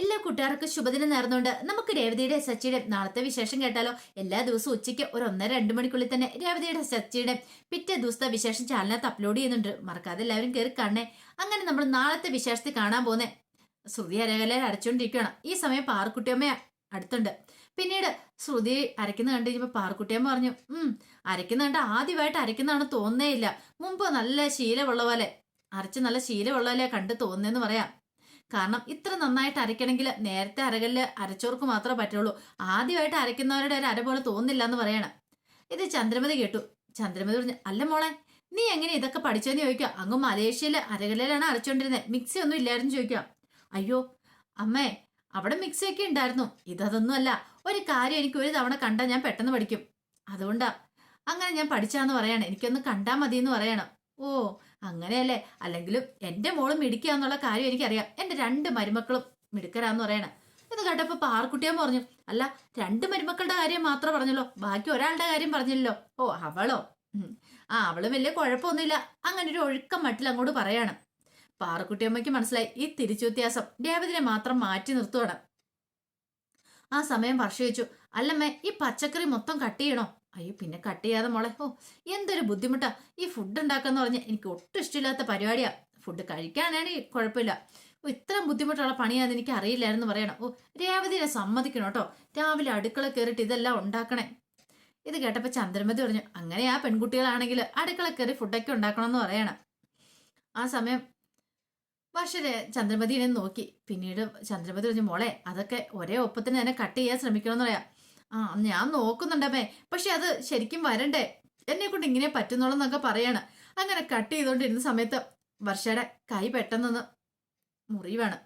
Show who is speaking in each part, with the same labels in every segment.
Speaker 1: എല്ലാ കൂട്ടുകാർക്കും ശുഭദിനം നേർന്നുകൊണ്ട് നമുക്ക് രേവതിയുടെ സച്ചിയുടെ നാളത്തെ വിശേഷം കേട്ടാലോ? എല്ലാ ദിവസവും ഉച്ചയ്ക്ക് ഒരു ഒന്നര രണ്ട് മണിക്കുള്ളിൽ തന്നെ രേവതിയുടെ സച്ചിയുടെ പിറ്റേ ദിവസത്തെ വിശേഷം ചാനലിനകത്ത് അപ്ലോഡ് ചെയ്യുന്നുണ്ട്. മറക്കാതെ എല്ലാവരും കയറി കാണണേ. അങ്ങനെ നമ്മൾ നാളത്തെ വിശേഷത്തിൽ കാണാൻ പോകുന്നേ. ശ്രുതി അരകലയിൽ അരച്ചുകൊണ്ടിരിക്കുകയാണ്. ഈ സമയം പാറക്കുട്ടിയമ്മ അടുത്തുണ്ട്. പിന്നീട് ശ്രുതി അരയ്ക്കുന്ന കണ്ടു കഴിഞ്ഞപ്പോൾ പാറക്കുട്ടിയമ്മ പറഞ്ഞു ഉം അരയ്ക്കുന്ന കണ്ട് ആദ്യമായിട്ട് അരയ്ക്കുന്നതാണ് തോന്നേ ഇല്ല. മുമ്പ് നല്ല ശീലമുള്ള പോലെ അരച്ച് നല്ല ശീലമുള്ള പോലെ കണ്ട് തോന്നുന്നതെന്ന് പറയാം. കാരണം ഇത്ര നന്നായിട്ട് അരയ്ക്കണമെങ്കിൽ നേരത്തെ അരകല്ല് അരച്ചോർക്ക് മാത്രമേ പറ്റുള്ളൂ. ആദ്യമായിട്ട് അരയ്ക്കുന്നവരുടെ ഒരു അര പോലെ തോന്നില്ല എന്ന് പറയണം. ഇത് ചന്ദ്രമതി കേട്ടു. ചന്ദ്രമതി പറഞ്ഞു അല്ല മോളെ നീ എങ്ങനെ ഇതൊക്കെ പഠിച്ചെന്ന് ചോദിക്കുക? അങ്ങ് മലേഷ്യയിൽ അരകല്ലിലാണ് അരച്ചോണ്ടിരുന്നത് മിക്സി ഒന്നും ഇല്ലായിരുന്നു ചോദിക്കാം അയ്യോ അമ്മേ അവിടെ മിക്സി ഒക്കെ ഉണ്ടായിരുന്നു ഇതൊന്നും അല്ല. ഒരു കാര്യം എനിക്ക് ഒരു തവണ കണ്ടാൽ ഞാൻ പെട്ടെന്ന് പഠിക്കും. അതുകൊണ്ടാ അങ്ങനെ ഞാൻ പഠിച്ചാന്ന് പറയണം. എനിക്കൊന്ന് കണ്ടാൽ മതി എന്ന് പറയണം. ഓ അങ്ങനെയല്ലേ? അല്ലെങ്കിലും എന്റെ മോൾ മിടിക്കുക എന്നുള്ള കാര്യം എനിക്കറിയാം. എന്റെ രണ്ട് മരുമക്കളും മിടുക്കരാന്ന് പറയണേ. ഇത് കേട്ടപ്പോ പാർക്കുട്ടിയാൻ പറഞ്ഞു. അല്ല രണ്ട് മരുമക്കളുടെ കാര്യം മാത്രം പറഞ്ഞല്ലോ. ബാക്കി ഒരാളുടെ കാര്യം പറഞ്ഞില്ലല്ലോ. ഓ അവളോ? ആ അവളും വലിയ കുഴപ്പമൊന്നുമില്ല. അങ്ങനെ ഒരു ഒഴുക്കം മട്ടിൽ അങ്ങോട്ട് പറയാണ്. പാറക്കുട്ടിയമ്മയ്ക്ക് മനസ്സിലായി. ഈ തിരിച്ചു വ്യത്യാസം രേവതിനെ മാത്രം മാറ്റി നിർത്തുവാണ്. ആ സമയം വർഷ ചോദിച്ചു അല്ലമ്മേ ഈ പച്ചക്കറി മൊത്തം കട്ട് ചെയ്യണോ? അയ്യോ പിന്നെ കട്ട് ചെയ്യാതെ മോളെ. ഓ എന്തൊരു ബുദ്ധിമുട്ടാ. ഈ ഫുഡ് ഉണ്ടാക്കാന്ന് പറഞ്ഞാൽ എനിക്ക് ഒട്ടും ഇഷ്ടമില്ലാത്ത പരിപാടിയാ. ഫുഡ് കഴിക്കാനാണെങ്കിൽ കുഴപ്പമില്ല. ഇത്രയും ബുദ്ധിമുട്ടുള്ള പണിയാന്ന് എനിക്ക് അറിയില്ലായിരുന്നു പറയണം. ഓ രേവതിനെ സമ്മതിക്കണം കേട്ടോ. രാവിലെ അടുക്കള കയറിയിട്ട് ഇതെല്ലാം ഉണ്ടാക്കണേ. ഇത് കേട്ടപ്പോൾ ചന്ദ്രമതി പറഞ്ഞു അങ്ങനെ ആ പെൺകുട്ടികളാണെങ്കിൽ അടുക്കള കയറി ഫുഡൊക്കെ ഉണ്ടാക്കണമെന്ന് പറയണം. ആ സമയം വർഷരെ ചന്ദ്രമതിനെ നോക്കി. പിന്നീട് ചന്ദ്രമതി പറഞ്ഞു മോളെ അതൊക്കെ ഒരേ ഒപ്പത്തിന് തന്നെ കട്ട് ചെയ്യാൻ ശ്രമിക്കണമെന്ന് പറയാം. ആ ഞാൻ നോക്കുന്നുണ്ടമ്മേ പക്ഷെ അത് ശരിക്കും വരണ്ടേ? എന്നെ കൊണ്ട് ഇങ്ങനെ പറ്റുന്നുള്ളെന്നൊക്കെ പറയാണ്. അങ്ങനെ കട്ട് ചെയ്തുകൊണ്ടിരുന്ന സമയത്ത് വർഷയുടെ കൈ പെട്ടെന്നൊന്ന് മുറിവാണ്.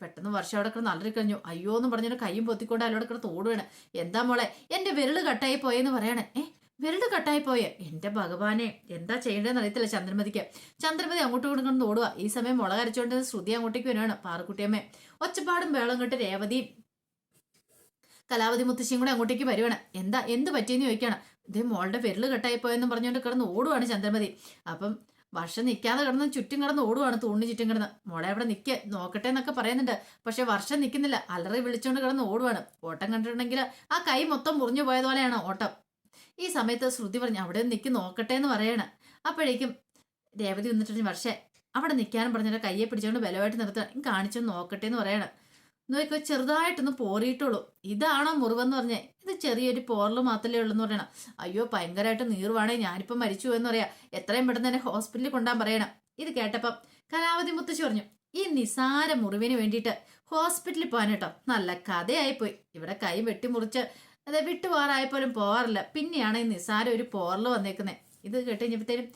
Speaker 1: പെട്ടെന്ന് വർഷ അവിടെ കിടന്ന് അലറി കഴിഞ്ഞു. അയ്യോ എന്ന് പറഞ്ഞിട്ട് കൈയും പൊത്തിക്കൊണ്ട് അതിലൂടെ കിടന്ന് ഓടുവാണ് എന്താ മോളെ എന്റെ വിരൽ കട്ടായി പോയെന്ന് പറയണേ. ഏ വിരൽ കട്ടായി പോയെ? എന്റെ ഭഗവാനെ എന്താ ചെയ്യേണ്ടതെന്ന് അറിയത്തില്ല ചന്ദ്രമതിക്ക്. ചന്ദ്രമതി അങ്ങോട്ട് ഇങ്ങോട്ടും കിടന്ന് ഓടുക ഈ സമയം മുളകരച്ചുകൊണ്ട് ശ്രുതി അങ്ങോട്ടേക്ക് വരുവാണ് പാറക്കുട്ടിയമ്മേ. ഒച്ചപ്പാടും വേളം കെട്ട് രേവതിയും കലാവതി മുത്തശ്ശിയും കൂടെ അങ്ങോട്ടേക്ക് വരുവാണ്. എന്താ എന്ത് പറ്റിയെന്ന് ചോദിക്കുകയാണ് ഇതേ മോളുടെ വിരൽ കെട്ടായി പോയെന്ന് പറഞ്ഞുകൊണ്ട് കിടന്ന് ഓടുവാണ് ചന്ദ്രമതി. അപ്പം വർഷം നിൽക്കാതെ കിടന്ന് ചുറ്റും കിടന്ന് ഓടുവാണ് തൂണിന് ചുറ്റും കിടന്ന്. മോളെ അവിടെ നിൽക്കുക നോക്കട്ടെ എന്നൊക്കെ പറയുന്നുണ്ട്. പക്ഷെ വർഷം നിൽക്കുന്നില്ല അലറി വിളിച്ചുകൊണ്ട് കിടന്ന് ഓടുവാണ്. ഓട്ടം കണ്ടിട്ടുണ്ടെങ്കിൽ ആ കൈ മൊത്തം മുറിഞ്ഞു പോയതുപോലെയാണ് ഓട്ടം. ഈ സമയത്ത് ശ്രുതി പറഞ്ഞു അവിടെ നിൽക്കി നോക്കട്ടെ എന്ന് പറയാണ്. അപ്പോഴേക്കും രേവതി വന്നിട്ടുണ്ട് വർഷേ അവിടെ നിൽക്കാനും പറഞ്ഞിട്ട് കയ്യെ പിടിച്ചുകൊണ്ട് ബലമായിട്ട് നിർത്തുക കാണിച്ചൊന്ന് നോക്കട്ടെ എന്ന് പറയാണ്. നോക്കിയോ ചെറുതായിട്ടൊന്ന് പോറിയിട്ടുള്ളൂ ഇതാണോ മുറിവെന്ന് പറഞ്ഞേ. ഇത് ചെറിയൊരു പോറൽ മാത്രമേ ഉള്ളൂ എന്ന് പറയണം. അയ്യോ ഭയങ്കരമായിട്ട് നീറുവാണേ ഞാനിപ്പം മരിച്ചു എന്ന് പറയാ. എത്രയും പെട്ടെന്ന് തന്നെ ഹോസ്പിറ്റലിൽ കൊണ്ടാൻ പറയണം. ഇത് കേട്ടപ്പം കലാവതി മുത്തശ്ശി പറഞ്ഞു ഈ നിസാര മുറിവിന് വേണ്ടിയിട്ട് ഹോസ്പിറ്റലിൽ പോകാൻ കേട്ടോ. നല്ല കഥയായിപ്പോയി. ഇവിടെ കൈ വെട്ടിമുറിച്ച് അതെ വിട്ടുപോകാറായപ്പോലും പോകാറില്ല. പിന്നെയാണ് ഈ നിസാര ഒരു പോറൽ വന്നേക്കുന്നത് ഇത് കേട്ട് കഴിഞ്ഞപ്പോഴത്തേനും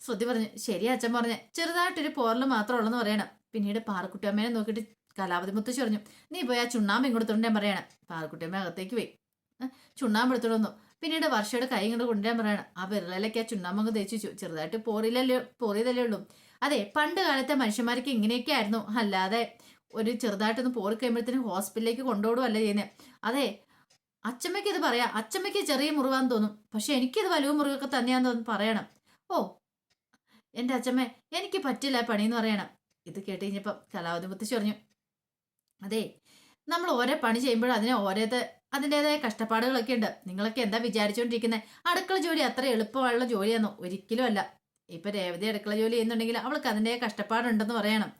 Speaker 1: ശ്രുതി പറഞ്ഞു ശരി അച്ഛൻ പറഞ്ഞ. ചെറുതായിട്ടൊരു പോറൽ മാത്രമേ ഉള്ളെന്ന് പറയണം. പിന്നീട് പാറക്കുട്ടിയമ്മേനെ നോക്കിയിട്ട് കലാവതി മുത്തശ്ശി പറഞ്ഞു നീ പോയി ആ ചുണ്ണാമ്പ് ഇങ്ങോട്ട് ഞാൻ പറയണം. പാറക്കുട്ടിയമ്മ അകത്തേക്ക് പോയി. ചുണ്ണാമ്പ് എടുത്തോണ്ട് വന്നു? പിന്നീട് വർഷയുടെ കൈ ഇങ്ങോട്ട് കൊണ്ടുവരാൻ പറയണം ആ വിരലിലൊക്കെ ആ ചുണ്ണാമ്പ് അങ്ങ് തേച്ചു ചെറുതായിട്ട് പോറിയില്ലല്ലോ പോറിയതല്ലേ ഉള്ളൂ. അതെ പണ്ട് കാലത്തെ മനുഷ്യന്മാർക്ക് ഇങ്ങനെയൊക്കെ ആയിരുന്നു. അല്ലാതെ ഒരു ചെറുതായിട്ടൊന്ന് പോറി കഴിയുമ്പോഴത്തേനും ഹോസ്പിറ്റലിലേക്ക് കൊണ്ടുപോടുകയല്ല ചെയ്യുന്നത് അതെ അച്ചമ്മയ്ക്ക് ഇത് പറയാം അച്ചമ്മയ്ക്ക് ചെറിയ മുറിവാന്ന് തോന്നും. പക്ഷെ എനിക്കിത് വലിയ മുറിവൊക്കെ തന്നെയാന്ന് തോന്നുന്നു പറയണം. ഓ എന്റെ അച്ചമ്മ എനിക്ക് പറ്റില്ല പണിയെന്ന് പറയണം. ഇത് കേട്ട് കഴിഞ്ഞപ്പം കലാവതി മുത്തശ്ശി പറഞ്ഞു അതെ നമ്മൾ ഓരോ പണി ചെയ്യുമ്പോഴും അതിനെ ഓരോത് അതിന്റെതായ കഷ്ടപ്പാടുകളൊക്കെ ഉണ്ട്. നിങ്ങളൊക്കെ എന്താ വിചാരിച്ചുകൊണ്ടിരിക്കുന്നത് അടുക്കള ജോലി അത്ര എളുപ്പമുള്ള ജോലിയാണോ ഒരിക്കലും അല്ല. ഇപ്പൊ രേവതി അടുക്കള ജോലി ചെയ്യുന്നുണ്ടെങ്കിൽ അവൾക്ക് അതിന്റെ കഷ്ടപ്പാടുണ്ടെന്ന് പറയണം.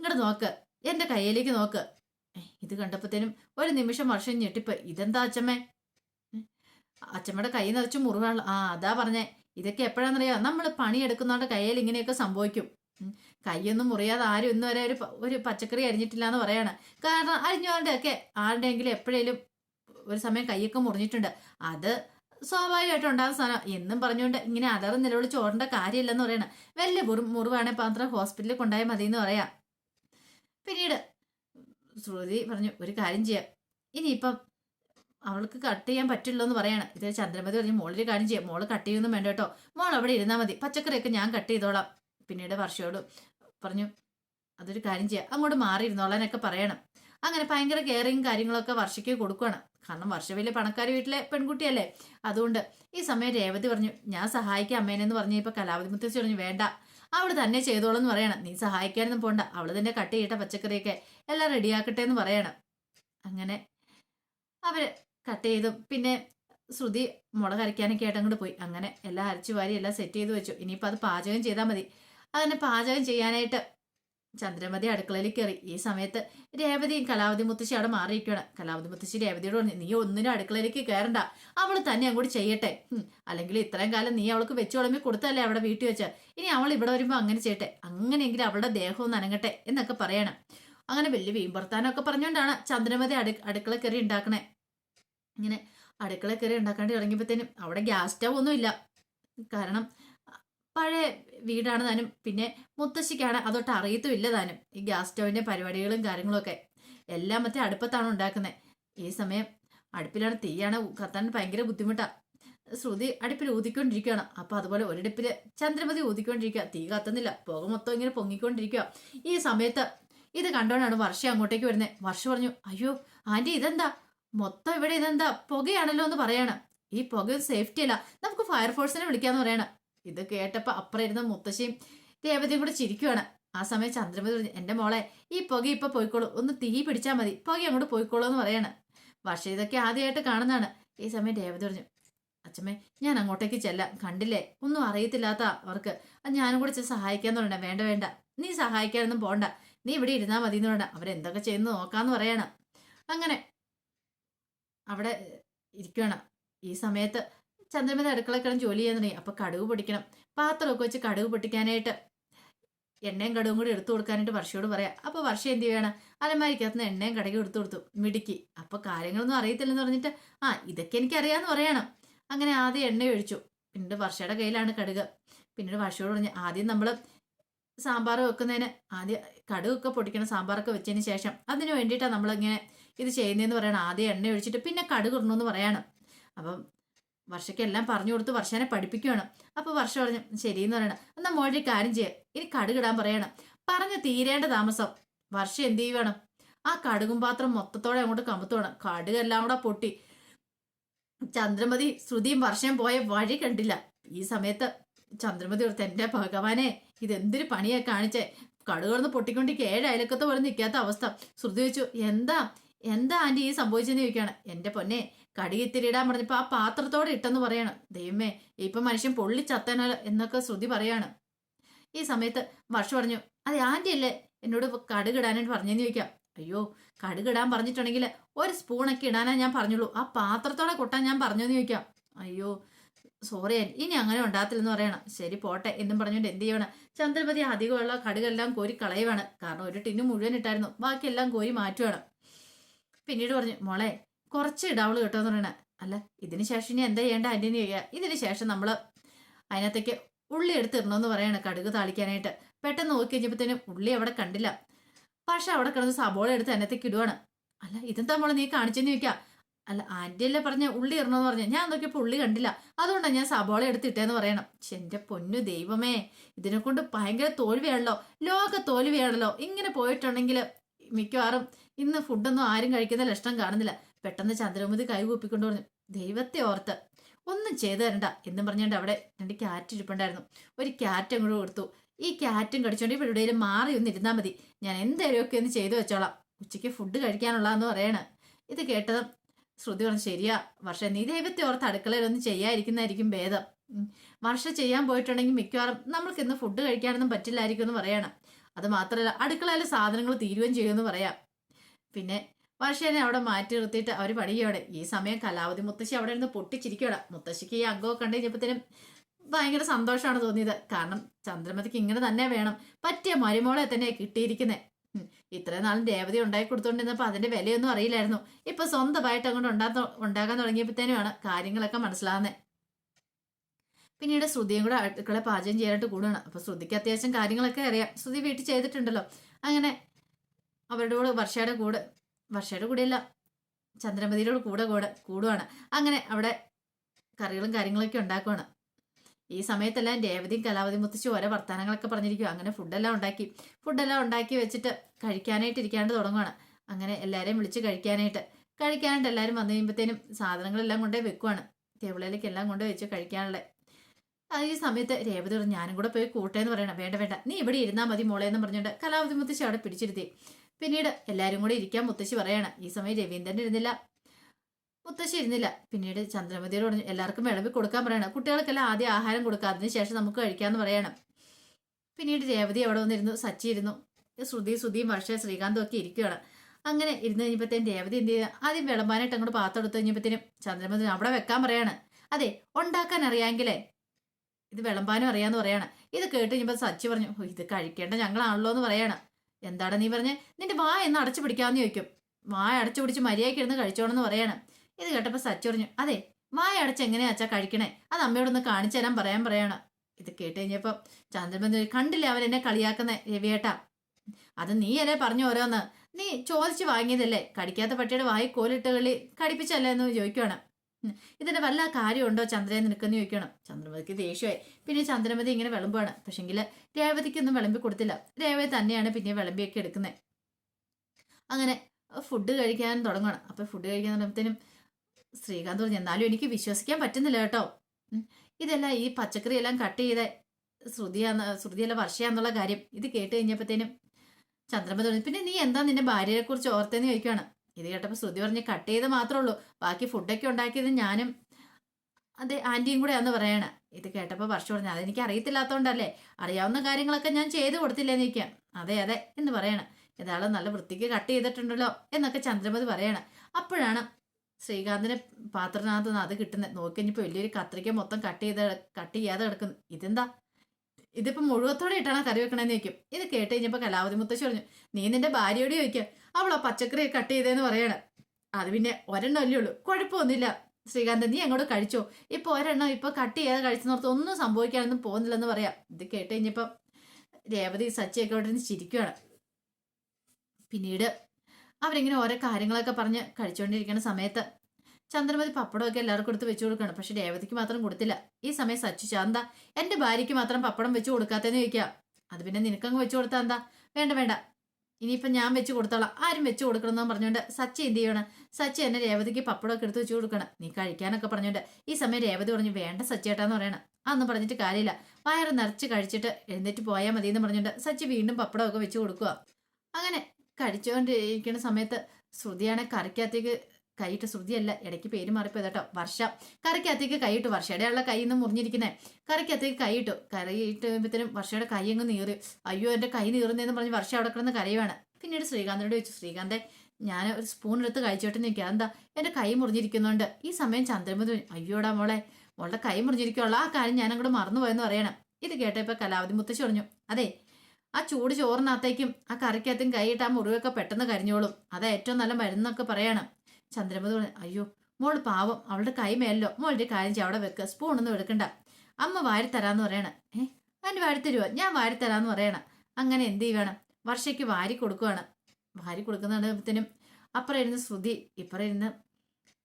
Speaker 1: ഇങ്ങോട്ട് നോക്ക്. എന്റെ കയ്യിലേക്ക് നോക്ക്. ഇത് കണ്ടപ്പോഴത്തേനും ഒരു നിമിഷം വർഷം ഞെട്ടിപ്പ്. ഇതെന്താ അച്ഛമ്മേ അച്ഛമ്മയുടെ കൈ നിറച്ച് മുറിവാണല്ലോ ആ അതാ പറഞ്ഞേ. ഇതൊക്കെ എപ്പോഴാണെന്നറിയാം നമ്മൾ പണിയെടുക്കുന്നവരുടെ കയ്യിൽ ഇങ്ങനെയൊക്കെ സംഭവിക്കും. കൈയൊന്നും മുറിയാതെ ആരും ഇന്ന് വരെ ഒരു ഒരു പച്ചക്കറി അരിഞ്ഞിട്ടില്ല എന്ന് പറയാണ്. കാരണം അരിഞ്ഞവരുടെയൊക്കെ ആരുടെയെങ്കിലും എപ്പോഴേലും ഒരു സമയം കൈയൊക്കെ മുറിഞ്ഞിട്ടുണ്ട്. അത് സ്വാഭാവികമായിട്ടും ഉണ്ടാകുന്ന സാധനം. എന്നും പറഞ്ഞുകൊണ്ട് ഇങ്ങനെ അലറി നിലവിളിച്ച് ഓടേണ്ട കാര്യമില്ലെന്ന് പറയണം. വലിയ മുറി മുറിവാണെങ്കിൽ മാത്രം ഹോസ്പിറ്റലിൽ കൊണ്ടുപോയാൽ മതി എന്ന് പറയാം. പിന്നീട് ശ്രുതി പറഞ്ഞു ഒരു കാര്യം ചെയ്യാം. ഇനിയിപ്പം അവൾക്ക് കട്ട് ചെയ്യാൻ പറ്റില്ലോ എന്ന് പറയാണ്. ഇത് ചന്ദ്രമതി പറഞ്ഞു മോളൊരു കാര്യം ചെയ്യാം. മോൾ കട്ട് ചെയ്യുന്നു വേണ്ട കേട്ടോ. മോൾ അവിടെ ഇരുന്നാൽ മതി. പച്ചക്കറിയൊക്കെ ഞാൻ കട്ട് ചെയ്തോളാം. പിന്നീട് വർഷയോട് പറഞ്ഞു അതൊരു കാര്യം ചെയ്യാം. അങ്ങോട്ട് മാറിയിരുന്നോളാനൊക്കെ പറയണം. അങ്ങനെ ഭയങ്കര കെയറിങ് കാര്യങ്ങളൊക്കെ വർഷയ്ക്ക് കൊടുക്കുകയാണ് കാരണം വർഷ വലിയ പണക്കാർ വീട്ടിലെ പെൺകുട്ടിയല്ലേ. അതുകൊണ്ട് ഈ സമയം രേവതി പറഞ്ഞു ഞാൻ സഹായിക്കാം അമ്മേനെന്ന് പറഞ്ഞു ഇപ്പൊ കലാവതി മുത്തശ്ശി പറഞ്ഞു വേണ്ട. അവൾ തന്നെ ചെയ്തോളെന്ന് പറയണം. നീ സഹായിക്കാനൊന്നും പോണ്ട. അവൾ തന്നെ കട്ട് ചെയ്യട്ടെ പച്ചക്കറിയൊക്കെ. എല്ലാം റെഡിയാക്കട്ടെ എന്ന് പറയണം. അങ്ങനെ അവർ കട്ട് ചെയ്തു. പിന്നെ ശ്രുതി മുളക് അരയ്ക്കാനൊക്കെ ആയിട്ട് അങ്ങോട്ട് പോയി. അങ്ങനെ എല്ലാം അരച്ചു വാരി എല്ലാം സെറ്റ് ചെയ്ത് വെച്ചു. ഇനിയിപ്പോൾ അത് പാചകം ചെയ്താൽ മതി. അങ്ങനെ പാചകം ചെയ്യാനായിട്ട്. ചന്ദ്രമതി അടുക്കളയിൽ കയറി ഈ സമയത്ത് രേവതിയും കലാവതി മുത്തശ്ശി അവിടെ മാറിയിരിക്കുകയാണ്. കലാവതി മുത്തശ്ശി രേവതിയോട് പറഞ്ഞു നീ ഒന്നിനും അടുക്കളയിലേക്ക് കയറണ്ട അവൾ തന്നെ അങ്ങോട്ട് ചെയ്യട്ടെ. അല്ലെങ്കിൽ ഇത്രയും കാലം നീ അവൾക്ക് വെച്ചു കൊടുത്തല്ലേ അവിടെ വീട്ടിൽ വെച്ച്. ഇനി അവൾ ഇവിടെ വരുമ്പോൾ അങ്ങനെ ചെയ്യട്ടെ. അങ്ങനെയെങ്കിൽ അവളുടെ ദേഹവും നനങ്ങട്ടെ എന്നൊക്കെ പറയണം. അങ്ങനെ വലിയ വീമ്പർത്താനൊക്കെ പറഞ്ഞുകൊണ്ടാണ് ചന്ദ്രമതി അടു അടുക്കള കയറി ഉണ്ടാക്കണേ. ഇങ്ങനെ അടുക്കള കയറി ഉണ്ടാക്കാണ്ട് തുടങ്ങിയപ്പോഴത്തേനും അവിടെ ഗ്യാസ് സ്റ്റവ് ഒന്നുമില്ല. കാരണം പഴയ വീടാണ് താനും. പിന്നെ മുത്തശ്ശിക്കാണ്. അതൊട്ട് അറിയത്തുമില്ല താനും. ഈ ഗ്യാസ് സ്റ്റൗവിന്റെ പരിപാടികളും കാര്യങ്ങളൊക്കെ എല്ലാം മറ്റേ അടുപ്പത്താണ് ഉണ്ടാക്കുന്നത്. ഈ സമയം അടുപ്പിലാണ് തീയാണ്. കത്താൻ ഭയങ്കര ബുദ്ധിമുട്ടാണ് ശ്രുതി അടുപ്പിൽ ഊതിക്കൊണ്ടിരിക്കുകയാണ്. അപ്പോൾ അതുപോലെ ഒരിടപ്പിൽ ചന്ദ്രമതി ഊതിക്കൊണ്ടിരിക്കുക. തീ കത്തുന്നില്ല. പുക മൊത്തം ഇങ്ങനെ പൊങ്ങിക്കൊണ്ടിരിക്കുക. ഈ സമയത്ത് ഇത് കണ്ടോണ്ടാണ് വർഷ അങ്ങോട്ടേക്ക് വരുന്നത് വർഷ പറഞ്ഞു അയ്യോ ആന്റി ഇതെന്താ? മൊത്തം ഇവിടെ ഇതെന്താ? പുകയാണല്ലോ എന്ന് പറയാണ്. ഈ പുക സേഫ്റ്റി അല്ല. നമുക്ക് ഫയർഫോഴ്സിനെ വിളിക്കാന്ന് പറയണം. ഇത് കേട്ടപ്പോൾ അപ്പുറം ഇരുന്ന മുത്തശ്ശിയും രേവതിയും കൂടെ ചിരിക്കുവാണ്. ആ സമയം ചന്ദ്രമതി പറഞ്ഞു എന്റെ മോളെ ഈ പുക ഇപ്പൊ പോയിക്കോളൂ. ഒന്ന് തീ പിടിച്ചാൽ മതി. പുക അങ്ങോട്ട് പോയിക്കോളൂ എന്ന് പറയാണ്. പക്ഷേ ഇതൊക്കെ ആദ്യമായിട്ട് കാണുന്നതാണ്. ഈ സമയം രേവതി പറഞ്ഞു അച്ഛമ്മേ ഞാൻ അങ്ങോട്ടേക്ക് ചെല്ലാം. കണ്ടില്ലേ? ഒന്നും അറിയത്തില്ലാത്ത അവർക്ക്. അത് ഞാനും കൂടെ ചെന്ന് സഹായിക്കാന്ന് പറയണ്ട വേണ്ട വേണ്ട. നീ സഹായിക്കാനൊന്നും പോണ്ട. നീ ഇവിടെ ഇരുന്നാ മതി എന്ന് വേണ്ട അവരെന്തൊക്കെ ചെയ്യുന്നു നോക്കാന്ന് പറയണം. അങ്ങനെ അവിടെ ഇരിക്കണം ഈ സമയത്ത് ചന്ദ്രമതി അടുക്കളക്കിടന്ന് ജോലി ചെയ്യാൻ തുടങ്ങി അപ്പൊ കടുവ് പൊടിക്കണം പാത്രമൊക്കെ വെച്ച് കടുവ് പൊട്ടിക്കാനായിട്ട് എണ്ണയും കടുവും കൂടി എടുത്തു കൊടുക്കാനായിട്ട് വർഷയോട് പറയാം. അപ്പൊ വർഷം എന്ത് ചെയ്യണം? അലമാരിക്കകത്ത് എണ്ണയും കടുകും എടുത്തു കൊടുത്തു. മിടുക്കി. അപ്പൊ കാര്യങ്ങളൊന്നും അറിയത്തില്ലെന്ന് പറഞ്ഞിട്ട് ആ ഇതൊക്കെ എനിക്ക് അറിയാന്ന് പറയണം. അങ്ങനെ ആദ്യം എണ്ണ ഒഴിച്ചു. പിന്നീട് വർഷയുടെ കയ്യിലാണ് കടുക്. പിന്നീട് വർഷയോട് പറഞ്ഞു ആദ്യം നമ്മൾ സാമ്പാർ വെക്കുന്നതിന് ആദ്യം കടുകൊക്കെ പൊടിക്കണം സാമ്പാറൊക്കെ വെച്ചതിന് ശേഷം. അതിന് വേണ്ടിയിട്ടാണ് നമ്മളിങ്ങനെ ഇത് ചെയ്യുന്നതെന്ന് പറയണം. ആദ്യം എണ്ണ ഒഴിച്ചിട്ട് പിന്നെ കടുക് ഇടണമെന്ന് പറയണം. അപ്പം വർഷയ്ക്കെല്ലാം പറഞ്ഞു കൊടുത്ത് വർഷനെ പഠിപ്പിക്കുകയാണ് അപ്പൊ വർഷം പറഞ്ഞു ശരി എന്ന് പറയണം. എന്നാ മോഴി കാര്യം ചെയ്യുക ഇനി കടുകിടാൻ പറയണം. പറഞ്ഞു തീരേണ്ട താമസം. വർഷം എന്ത് ചെയ്യുവാണ്? ആ കടുകും പാത്രം മൊത്തത്തോടെ അങ്ങോട്ട് കമുത്തുവാണ് കടുകെല്ലാം കൂടെ പൊട്ടി. ചന്ദ്രമതി ശ്രുതിയും വർഷം പോയ വഴി കണ്ടില്ല. ഈ സമയത്ത് ചന്ദ്രമതി ഓർത്ത് എന്റെ ഭഗവാനെ ഇതെന്തൊരു പണിയാ കാണിച്ചേ? കടുകളൊന്ന് പൊട്ടിക്കൊണ്ടി ഏഴ് അയലക്കത്ത് പോലെ നിൽക്കാത്ത അവസ്ഥ. ശ്രുതി വെച്ചു എന്താ? എന്താ ആന്റി ഈ സംഭവിച്ചെന്ന് ചോദിക്കുകയാണ്? എന്റെ പൊന്നെ കടി ഇത്തിരി ഇടാൻ പറഞ്ഞപ്പോ ആ പാത്രത്തോടെ ഇട്ടെന്ന് പറയാണ്. ദൈവമേ ഇപ്പൊ മനുഷ്യൻ പൊള്ളി ചത്തനല്ലോ എന്നൊക്കെ ശ്രുതി പറയാണ്. ഈ സമയത്ത് വർഷ പറഞ്ഞു അതെ ആന്റി അല്ലേ? എന്നോട് കടുകിടാനായിട്ട് പറഞ്ഞെന്ന് ചോദിക്കാം. അയ്യോ കടുകിടാൻ പറഞ്ഞിട്ടുണ്ടെങ്കിൽ ഒരു സ്പൂണൊക്കെ ഇടാനാ ഞാൻ പറഞ്ഞുള്ളൂ. ആ പാത്രത്തോടെ കൊട്ടാൻ ഞാൻ പറഞ്ഞെന്ന് ചോദിക്കാം. അയ്യോ സോറി ഇനി അങ്ങനെ ഉണ്ടാകത്തില്ലെന്ന് പറയണം. ശരി പോട്ടെ എന്നും പറഞ്ഞുകൊണ്ട് എന്ത് ചെയ്യണം ചന്ദ്രപതി അധികമുള്ള കടുകെല്ലാം കോരി കളയുവാണ്. കാരണം ഒരു ടിന്നു മുഴുവൻ ഇട്ടായിരുന്നു. ബാക്കിയെല്ലാം കോരി മാറ്റുവാണ്. പിന്നീട് പറഞ്ഞു മോളെ കുറച്ച് ഇടാവുള്ളൂ കേട്ടോ എന്ന് പറയണേ. അല്ല ഇതിന് ശേഷം ഇനി എന്താ ചെയ്യേണ്ട? ആന്റിന് ചെയ്യുക ഇതിന് ശേഷം നമ്മൾ അതിനകത്തേക്ക് ഉള്ളി എടുത്തിടണമെന്ന് പറയണം കടുക് താളിക്കാനായിട്ട്. പെട്ടെന്ന് നോക്കി കഴിഞ്ഞപ്പോഴത്തേനും ഉള്ളി അവിടെ കണ്ടില്ല. പക്ഷെ അവിടെ കിടന്ന് സബോള എടുത്ത് അതിനകത്തേക്ക് ഇടുവാണ്. അല്ല ഇതെന്താ മോളെ നീ കാണിച്ചെന്ന് ചോദിക്കാം? അല്ല ആന്റി അല്ലേ പറഞ്ഞ ഉള്ളി ഇടണമെന്ന് പറഞ്ഞു. ഞാൻ നോക്കിയപ്പോൾ ഉള്ളി കണ്ടില്ല. അതുകൊണ്ടാണ് ഞാൻ സബോള എടുത്തിട്ടേന്ന് പറയണം. പക്ഷെ എന്റെ പൊന്നു ദൈവമേ. ഇതിനെ കൊണ്ട് ഭയങ്കര തോൽവിയാണല്ലോ. ലോക തോൽവിയാണല്ലോ. ഇങ്ങനെ പോയിട്ടുണ്ടെങ്കിൽ മിക്കവാറും ഇന്ന് ഫുഡൊന്നും ആരും കഴിക്കുന്ന ലക്ഷണം കാണുന്നില്ല. പെട്ടെന്ന് ചന്ദ്രമുതി കൈ കൂപ്പിക്കൊണ്ട് പറഞ്ഞു ദൈവത്തെ ഓർത്ത് ഒന്നും ചെയ്തു തരണ്ട എന്നും പറഞ്ഞുകൊണ്ട് അവിടെ രണ്ട് ക്യാറ്റ് ഇരിപ്പുണ്ടായിരുന്നു. ഒരു ക്യാറ്റ് അങ്ങോട്ട് കൊടുത്തു. ഈ ക്യാറ്റും കടിച്ചോണ്ട് ഇവിടെ എവിടെയും മാറി ഒന്ന് ഇരുന്നാൽ മതി. ഞാൻ എന്തേലും ഒക്കെ ഒന്ന് ചെയ്തു വെച്ചോളാം. ഉച്ചയ്ക്ക് ഫുഡ് കഴിക്കാനുള്ളതെന്ന് പറയണ. ഇത് കേട്ടതും ശ്രുതി പറഞ്ഞു ശരിയാ വർഷ നീ ദൈവത്തെ ഓർത്ത് അടുക്കളയിലൊന്നും ചെയ്യാതിരിക്കുന്നതായിരിക്കും ഭേദം. വർഷ ചെയ്യാൻ പോയിട്ടുണ്ടെങ്കിൽ മിക്കവാറും നമ്മൾക്ക് ഇന്ന് ഫുഡ് കഴിക്കാനൊന്നും പറ്റില്ലായിരിക്കും എന്ന് പറയണം. അത് മാത്രമല്ല അടുക്കളയിലെ സാധനങ്ങൾ തീരുകയും ചെയ്യുമെന്ന് പറയാം. പിന്നെ വർഷേനെ അവിടെ മാറ്റി നിർത്തിയിട്ട് അവർ പണിയോടെ ഈ സമയം കലാവതി മുത്തശ്ശി അവിടെ ഇരുന്ന് പൊട്ടിച്ചിരിക്കുകയാണ്. മുത്തശ്ശിക്ക് ഈ അംഗമൊക്കെ കണ്ടു കഴിഞ്ഞപ്പോഴത്തേനും ഭയങ്കര സന്തോഷമാണ് തോന്നിയത്. കാരണം ചന്ദ്രമതിക്ക് ഇങ്ങനെ തന്നെ വേണം. പറ്റിയ മരുമോളെ തന്നെ കിട്ടിയിരിക്കുന്നത് ഇത്രയും നാളും രേവതി ഉണ്ടാക്കി കൊടുത്തോണ്ടിരുന്നപ്പോൾ അതിന്റെ വിലയൊന്നും അറിയില്ലായിരുന്നു. ഇപ്പൊ സ്വന്തമായിട്ട് അങ്ങോട്ട് ഉണ്ടാ ഉണ്ടാക്കാൻ തുടങ്ങിയപ്പോഴത്തേനുമാണ് കാര്യങ്ങളൊക്കെ മനസ്സിലാകുന്നത് പിന്നീട് ശ്രുതിയും കൂടെ അടുക്കള പാചകം ചെയ്യാനായിട്ട് കൂടുകയാണ് അപ്പൊ ശ്രുതിക്ക് അത്യാവശ്യം കാര്യങ്ങളൊക്കെ അറിയാം. ശ്രുതി വീട്ടിൽ ചെയ്തിട്ടുണ്ടല്ലോ. അങ്ങനെ അവരുടെ കൂടെ വർഷയുടെ കൂടെ വർഷയുടെ കൂടെയല്ല. ചന്ദ്രമതിയുടെ കൂടെ കൂടെ കൂടുവാണ്. അങ്ങനെ അവിടെ കറികളും കാര്യങ്ങളൊക്കെ ഉണ്ടാക്കുവാണ്. ഈ സമയത്തെല്ലാം രേവതിയും കലാവതി മുത്തശ്ശി ഓരോ വർത്തമാനങ്ങളൊക്കെ പറഞ്ഞിരിക്കും അങ്ങനെ ഫുഡെല്ലാം ഉണ്ടാക്കി. ഫുഡെല്ലാം ഉണ്ടാക്കി വെച്ചിട്ട് കഴിക്കാനായിട്ട് ഇരിക്കാണ്ട് തുടങ്ങുവാണ്. അങ്ങനെ എല്ലാവരെയും വിളിച്ച് കഴിക്കാനായിട്ട്. കഴിക്കാനായിട്ട് എല്ലാവരും വന്നു കഴിയുമ്പോഴത്തേനും സാധനങ്ങളെല്ലാം കൊണ്ടേ വെക്കുവാണ്. ടേബിളിലേക്ക് എല്ലാം കൊണ്ട് വെച്ച് കഴിക്കാനുള്ള. ഈ സമയത്ത് രേവതി പറഞ്ഞു ഞാനും കൂടെ പോയി കൂട്ടേന്ന് പറയണം. വേണ്ട വേണ്ട. നീ ഇവിടെ ഇരുന്നാൽ മതി മോളെ എന്ന് പറഞ്ഞുകൊണ്ട് കലാവതി മുത്തശ്ശി അവിടെ പിടിച്ചിരുത്തി. പിന്നീട് എല്ലാവരും കൂടി ഇരിക്കാൻ മുത്തശ്ശി പറയാണ് ഈ സമയം രവീന്ദ്രൻ ഇരുന്നില്ല. മുത്തശ്ശി ഇരുന്നില്ല. പിന്നീട് ചന്ദ്രമതിയോട് പറഞ്ഞു എല്ലാവർക്കും വിളമ്പി കൊടുക്കാൻ പറയണം. കുട്ടികൾക്കെല്ലാം ആദ്യം ആഹാരം കൊടുക്കുക അതിനുശേഷം നമുക്ക് കഴിക്കാമെന്ന് പറയണം. പിന്നീട് രേവതി അവിടെ വന്നിരുന്നു സച്ചി ഇരുന്നു. ശ്രുതി ശ്രുതിയും വർഷ ശ്രീകാന്തും ഒക്കെ ഇരിക്കുകയാണ് അങ്ങനെ ഇരുന്ന് കഴിഞ്ഞപ്പോഴത്തേനും രേവതി എന്ത് ചെയ്യുക ആദ്യം വിളമ്പാനായിട്ട് അങ്ങോട്ട് പാത്രം എടുത്തു കഴിഞ്ഞപ്പോഴത്തേനും ചന്ദ്രമതി അവിടെ വെക്കാൻ പറയാണ്. അതെ ഉണ്ടാക്കാൻ അറിയാമെങ്കിലേ ഇത് വിളമ്പാനും അറിയാമെന്ന് പറയാണ്. ഇത് കേട്ട് കഴിഞ്ഞപ്പോൾ സച്ചി പറഞ്ഞു "ഓ, ഇത് കഴിക്കേണ്ട ഞങ്ങളാണല്ലോ എന്ന് പറയാണ്. എന്താണ് നീ പറഞ്ഞ്? നിന്റെ വായ എന്ന് അടച്ചു പിടിക്കാമെന്ന് ചോദിക്കും. വായ അടച്ചു പിടിച്ച് മര്യാദയ്ക്ക് ഇരുന്ന് കഴിച്ചോണെന്ന് പറയാണ്. ഇത് കേട്ടപ്പോൾ സച്ചൊറിഞ്ഞു അതെ വായ അടച്ച് എങ്ങനെയാ അച്ഛാ കഴിക്കണേ? അത് അമ്മയോടൊന്ന് കാണിച്ചു തരാൻ പറയാൻ പറയണം. ഇത് കേട്ട് കഴിഞ്ഞപ്പോൾ ചന്ദ്രബന്ധു കണ്ടില്ലേ എന്നെ കളിയാക്കുന്ന രവിയേട്ടാ? അത് നീ അല്ലേ പറഞ്ഞു ഓരോന്ന്? നീ ചോദിച്ചു വാങ്ങിയതല്ലേ? കടിക്കാത്ത പട്ടിയുടെ വായി കോലിട്ട് കളി കടിപ്പിച്ചല്ലേ എന്ന് ചോദിക്കുവാണ്. ഇതിന്റെ വല്ല കാര്യമുണ്ടോ ചന്ദ്രനെ നിനക്കെന്ന് ചോദിക്കണം. ചന്ദ്രമതിക്ക് ദേഷ്യമായി. പിന്നെ ചന്ദ്രമതി ഇങ്ങനെ വിളമ്പാണ് പക്ഷെങ്കിൽ രേവതിക്കൊന്നും വിളമ്പി കൊടുത്തില്ല. രേവതി തന്നെയാണ് പിന്നെ വിളമ്പിയൊക്കെ എടുക്കുന്നത് അങ്ങനെ ഫുഡ് കഴിക്കാൻ തുടങ്ങണം അപ്പൊ ഫുഡ് കഴിക്കാൻ തുടങ്ങുമ്പോഴത്തേനും ശ്രീകാന്ത് പറഞ്ഞു എന്നാലും എനിക്ക് വിശ്വസിക്കാൻ പറ്റുന്നില്ല കേട്ടോ. ഇതെല്ലാം ഈ പച്ചക്കറി എല്ലാം കട്ട് ചെയ്ത ശ്രുതിയാന്ന് ശ്രുതിയല്ല വർഷയാന്നുള്ള കാര്യം. ഇത് കേട്ട് കഴിഞ്ഞപ്പോഴത്തേനും ചന്ദ്രമതി പിന്നെ നീ എന്താ നിന്റെ ഭാര്യയെ കുറിച്ച് ഓർത്തേന്ന് ചോദിക്കുകയാണ് ഇത് കേട്ടപ്പോൾ ശ്രുതി പറഞ്ഞ് കട്ട് ചെയ്ത് മാത്രമേ ഉള്ളൂ. ബാക്കി ഫുഡൊക്കെ ഉണ്ടാക്കിയത് ഞാനും അതെ ആന്റിയും കൂടെ പറയണേ. ഇത് കേട്ടപ്പോൾ വർഷം പറഞ്ഞു അതെനിക്ക് അറിയത്തില്ലാത്തതുകൊണ്ടല്ലേ അറിയാവുന്ന കാര്യങ്ങളൊക്കെ ഞാൻ ചെയ്തു കൊടുത്തില്ലേന്ന് നിൽക്കാം അതെ അതെ എന്ന് പറയണ. ഇതാളെ നല്ല വൃത്തിക്ക് കട്ട് ചെയ്തിട്ടുണ്ടല്ലോ എന്നൊക്കെ ചന്ദ്രമതി പറയണ. അപ്പോഴാണ് ശ്രീകാന്തിനെ പാത്രത്തിനകത്ത് നിന്ന് അത് കിട്ടുന്നത്. നോക്കി കഴിഞ്ഞപ്പോൾ വലിയൊരു കത്രിക മൊത്തം കട്ട് ചെയ്ത് കട്ട് ചെയ്യാതെ കിടക്കുന്നു. ഇതെന്താ? ഇതിപ്പോ മുഴുവത്തോടെ ഇട്ടാണ് കറി വെക്കണമെന്ന് ചോദിക്കും. ഇത് കേട്ട് കഴിഞ്ഞപ്പോൾ കലാവതി മുത്തശ്ശി പറഞ്ഞു നീ നിന്റെ ഭാര്യയോട് ചോദിക്കുക ആ പച്ചക്കറി കട്ട് ചെയ്തേന്ന് പറയണം. അത് പിന്നെ ഒരെണ്ണം അല്ലേ ഉള്ളൂ. കുഴപ്പമൊന്നുമില്ല. ശ്രീകാന്ത് നീ അങ്ങോട്ട് കഴിച്ചോ. ഇപ്പൊ ഒരെണ്ണം ഇപ്പൊ കട്ട് ചെയ്യാതെ കഴിച്ചെന്നോർത്ത് ഒന്നും സംഭവിക്കാനൊന്നും പോകുന്നില്ലെന്ന് പറയാ. ഇത് കേട്ട് കഴിഞ്ഞപ്പം രേവതി സച്ചിയൊക്കെ അവിടെ നിന്ന് ചിരിക്കുകയാണ് പിന്നീട് അവരിങ്ങനെ ഓരോ കാര്യങ്ങളൊക്കെ പറഞ്ഞ് കഴിച്ചുകൊണ്ടിരിക്കുന്ന സമയത്ത് ചന്ദ്രമതി പപ്പടമൊക്കെ എല്ലാവർക്കും എടുത്ത് വെച്ചു കൊടുക്കണം പക്ഷെ രേവതിക്ക് മാത്രം കൊടുത്തില്ല. ഈ സമയം സച്ചു ചാന്ത എന്റെ ഭാര്യയ്ക്ക് മാത്രം പപ്പടം വെച്ചു കൊടുക്കാത്തേന്ന് ചോദിക്കാം. അത് പിന്നെ നിനക്കങ്ങ് വെച്ചു കൊടുത്താ എന്താ? വേണ്ട വേണ്ട. ഇനിയിപ്പം ഞാൻ വെച്ച് കൊടുത്തോളാം. ആരും വെച്ച് കൊടുക്കണമെന്ന് പറഞ്ഞുകൊണ്ട് സച്ചി എന്ത് ചെയ്യണം? സച്ചി എന്നെ രേവതിക്ക് പപ്പടമൊക്കെ എടുത്ത് വെച്ച് കൊടുക്കണം നീ കഴിക്കാനൊക്കെ പറഞ്ഞുകൊണ്ട് ഈ സമയം രേവതി പറഞ്ഞു വേണ്ട സച്ചേട്ടാന്ന് പറയണം. അതൊന്നും പറഞ്ഞിട്ട് കാര്യമില്ല. വയറ് നിറച്ച് കഴിച്ചിട്ട് എഴുന്നേറ്റ് പോയാൽ മതി എന്ന് പറഞ്ഞുകൊണ്ട് സച്ചി വീണ്ടും പപ്പടമൊക്കെ വെച്ച് കൊടുക്കുക അങ്ങനെ കഴിച്ചുകൊണ്ടിരിക്കുന്ന സമയത്ത് ശ്രുതിയാണെ കറിക്കകത്തേക്ക് കൈയിട്ട് ശ്രുതിയല്ല. ഇടയ്ക്ക് പേര് മാറിപ്പോ കേട്ടോ. വർഷ. കറിക്കകത്തേക്ക് കൈയിട്ടു. വർഷയുടെ ഉള്ള കൈ നിന്ന് മുറിഞ്ഞിരിക്കുന്നേ. കറിക്കകത്തേക്ക് കൈയിട്ടു. കറിയിട്ടുമ്പോഴത്തേനും വർഷയുടെ കൈ അങ്ങ് നീറി. അയ്യോ എന്റെ കൈ നീറുന്നതെന്ന് പറഞ്ഞ് വർഷ അവിടെ കിടന്ന് കരയുവാണ്. പിന്നീട് ശ്രീകാന്തനോട് ചോദിച്ചു ശ്രീകാന്തെ ഞാൻ ഒരു സ്പൂൺ എടുത്ത് കഴിച്ചോട്ട് നിൽക്കുക എന്താ? എന്റെ കൈ മുറിഞ്ഞിരിക്കുന്നുണ്ട്. ഈ സമയം ചന്ദ്രമതി അയ്യോടാ മോളെ മോളുടെ കൈ മുറിഞ്ഞിരിക്കുള്ള ആ കാര്യം ഞാൻ അങ്ങോട്ട് മറന്നുപോയെന്ന് പറയണം. ഇത് കേട്ടപ്പോൾ കലാവതി മുത്തശ്ശി പറഞ്ഞു അതെ ആ ചൂട് ചോറിനകത്തേക്കും ആ കറിക്കകത്തും കൈയിട്ട് ആ മുറിവൊക്കെ പെട്ടെന്ന് കരിഞ്ഞോളും. അതാ ഏറ്റവും നല്ല മരുന്നൊക്കെ പറയണം. ചന്ദ്രമതി പറഞ്ഞു അയ്യോ മോൾ പാവം അവളുടെ കൈ മേലല്ലോ. മോളുടെ കാര്യം ചെയ്യ് അവിടെ വെക്കുക സ്പൂണൊന്നും എടുക്കണ്ട. അമ്മ വാരി തരാന്ന് പറയണ. ഏ വാരി തരുമോ ഞാൻ വാരി തരാന്ന് പറയണ. അങ്ങനെ എന്ത് ചെയ്യുവാണ് വർഷയ്ക്ക് വാരി കൊടുക്കുവാണ്. വാരി കൊടുക്കുന്നുണ്ടത്തിനും അപ്പുറം ഇരുന്ന് ശ്രുതി. ഇപ്പുറം ഇരുന്ന്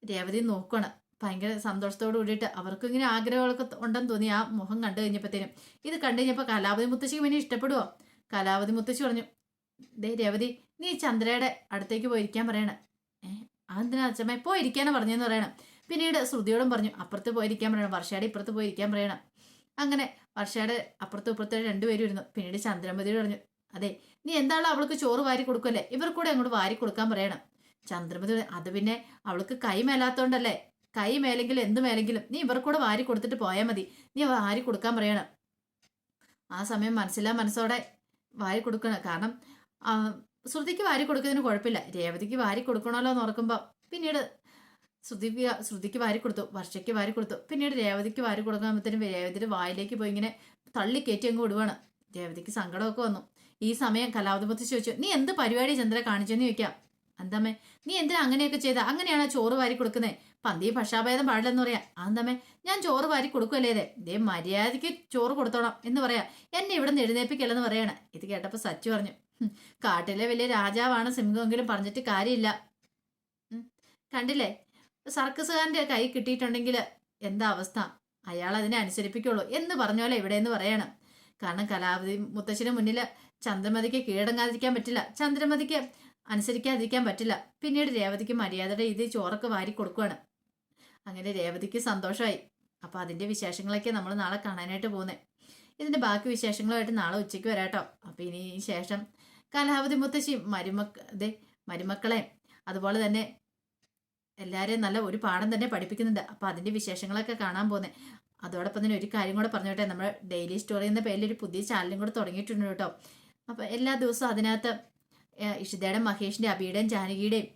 Speaker 1: രേവതി നോക്കുവാണ്. ഭയങ്കര സന്തോഷത്തോട് കൂടിയിട്ട് അവർക്കും ഇങ്ങനെ ആഗ്രഹങ്ങളൊക്കെ ഉണ്ടെന്ന് തോന്നി ആ മുഖം കണ്ടു കഴിഞ്ഞപ്പോഴത്തേനും. ഇത് കണ്ടു കഴിഞ്ഞപ്പോൾ കലാപതി മുത്തശ്ശിക്ക് പിന്നെ ഇഷ്ടപ്പെടുവോ? കലാപതി മുത്തശ്ശി പറഞ്ഞു ദേ രേവതി നീ ചന്ദ്രയുടെ അടുത്തേക്ക് പോയിരിക്കാൻ പറയണ. അതെന്തിനാ അച്ഛമ്മ? പോയിരിക്കാനാ പറഞ്ഞെന്ന് പറയണം. പിന്നീട് ശ്രുതിയോടും പറഞ്ഞു അപ്പുറത്ത് പോയിരിക്കാൻ പറയണം. വർഷയുടെ ഇപ്പുറത്ത് പോയിരിക്കാൻ പറയണം. അങ്ങനെ വർഷയുടെ അപ്പുറത്തും ഇപ്പുറത്തും രണ്ടുപേരും ഇരുന്നു. പിന്നീട് ചന്ദ്രമതിയോട് പറഞ്ഞു അതെ നീ എന്താണോ അവൾക്ക് ചോറ് വാരി കൊടുക്കല്ലേ? ഇവർ കൂടെ അങ്ങോട്ട് വാരി കൊടുക്കാൻ പറയണം. ചന്ദ്രമതി അത് പിന്നെ അവൾക്ക് കൈ മേലാത്തോണ്ടല്ലേ? കൈ മേലെങ്കിലും എന്ത് മേലെങ്കിലും നീ ഇവർ കൂടെ വാരി കൊടുത്തിട്ട് പോയാൽ മതി. നീ വാരി കൊടുക്കാൻ പറയണം. ആ സമയം മനസ്സിലാ മനസ്സോടെ വാരി കൊടുക്കണം. കാരണം ശ്രുതിക്ക് വാരി കൊടുക്കുന്നതിന് കുഴപ്പമില്ല. രേവതിക്ക് വാരി കൊടുക്കണമല്ലോ എന്ന് ഓർക്കുമ്പോൾ പിന്നീട് ശ്രുതിക്ക് ശ്രുതിക്ക് വാരി കൊടുത്തു വർഷയ്ക്ക് വാരി കൊടുത്തു. പിന്നീട് രേവതിക്ക് വാരി കൊടുക്കുമ്പോഴത്തേനും രേവതിയുടെ വായിലേക്ക് പോയി ഇങ്ങനെ തള്ളി കയറ്റി അങ്ങ് വിടുവാണ്. രേവതിക്ക് സങ്കടമൊക്കെ വന്നു. ഈ സമയം കലാവതി മുത്തശ്ശി ചോദിച്ചു നീ എന്ത് പരിപാടി ചന്ദ്ര കാണിച്ചെന്ന് ചോദിക്കാം? അന്തമ്മേ നീ എന്തിനാ അങ്ങനെയൊക്കെ ചെയ്ത? അങ്ങനെയാണ് ചോറ് വാരി കൊടുക്കുന്നത് പന്തി ഭക്ഷാഭേദം പാടില്ലെന്ന് പറയാം. അന്തമ്മേ ഞാൻ ചോറ് വാരി കൊടുക്കുമല്ലേ ദേ മര്യാദയ്ക്ക് ചോറ് കൊടുത്തോണം എന്ന് പറയാം. എന്നെ ഇവിടെ നിന്ന് എഴുന്നേപ്പിക്കല്ലെന്ന് പറയണേ. ഇത് കേട്ടപ്പോൾ സച്ചു പറഞ്ഞു "ഹും, കാട്ടിലെ വലിയ രാജാവാണ് സിംഹമെങ്കിലും പറഞ്ഞിട്ട് കാര്യമില്ല. കണ്ടില്ലേ? സർക്കസുകാരന്റെ കൈ കിട്ടിയിട്ടുണ്ടെങ്കിൽ എന്താ അവസ്ഥ? അയാൾ അതിനെ അനുസരിപ്പിക്കുള്ളൂ എന്ന് പറഞ്ഞോലെ ഇവിടെ എന്ന് പറയണം. കാരണം കലാപതി മുത്തശ്ശിന് മുന്നിൽ ചന്ദ്രമതിക്ക് കീഴടങ്ങാതിരിക്കാൻ പറ്റില്ല. ചന്ദ്രമതിക്ക് അനുസരിക്കാതിരിക്കാൻ പറ്റില്ല. പിന്നീട് രേവതിക്ക് മര്യാദയുടെ രീതിയിൽ ചോറൊക്കെ വാരി കൊടുക്കുവാണ്. അങ്ങനെ രേവതിക്ക് സന്തോഷമായി. അപ്പോൾ അതിന്റെ വിശേഷങ്ങളൊക്കെ നമ്മൾ നാളെ കാണാനായിട്ട് പോകുന്നത് ഇതിന്റെ ബാക്കി വിശേഷങ്ങളുമായിട്ട് നാളെ ഉച്ചയ്ക്ക് വരാട്ടോ. അപ്പോൾ ഇനി ശേഷം കാലാവധി മുത്തശ്ശി മരുമക്ക അതെ മരുമക്കളെ അതുപോലെ തന്നെ എല്ലാവരെയും നല്ല ഒരു പാഠം തന്നെ പഠിപ്പിക്കുന്നുണ്ട്. അപ്പോൾ അതിന്റെ വിശേഷങ്ങളൊക്കെ കാണാൻ പോകുന്നത് അതോടൊപ്പം തന്നെ ഒരു കാര്യം കൂടെ പറഞ്ഞോട്ടെ. നമ്മൾ ഡെയിലി സ്റ്റോറി എന്ന പേരിൽ ഒരു പുതിയ ചാനലും കൂടെ തുടങ്ങിയിട്ടുണ്ട് കേട്ടോ. അപ്പോൾ എല്ലാ ദിവസവും അതിനകത്ത് ഇഷിതയുടെ മഹേഷിന്റെ അബിയുടെയും ജാനകിയുടെയും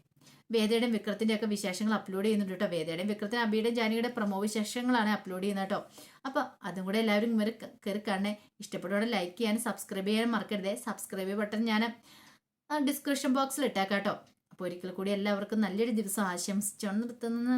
Speaker 1: വേദയുടെയും വിക്രത്തിന്റെ ഒക്കെ വിശേഷങ്ങൾ അപ്ലോഡ് ചെയ്യുന്നുണ്ട് കേട്ടോ. വേദയുടെയും വിക്രത്തിന് അബിയുടെയും ജാനിയുടെ പ്രമോ വിശേഷങ്ങളാണ് അപ്ലോഡ് ചെയ്യുന്നത് കേട്ടോ. അപ്പോൾ അതും കൂടെ എല്ലാവരും ഇവർ കയറി കാണണേ. ഇഷ്ടപ്പെട്ടോടെ ലൈക്ക് ചെയ്യാനും സബ്സ്ക്രൈബ് ചെയ്യാനും മറക്കരുതേ. സബ്സ്ക്രൈബ് ബട്ടൺ ഞാൻ ഡിസ്ക്രിപ്ഷൻ ബോക്സിൽ ഇട്ടേക്കാം കേട്ടോ. അപ്പോൾ ഒരിക്കൽ കൂടി എല്ലാവർക്കും നല്ലൊരു ദിവസം ആശംസിച്ചുകൊണ്ട് നിർത്തുന്നു.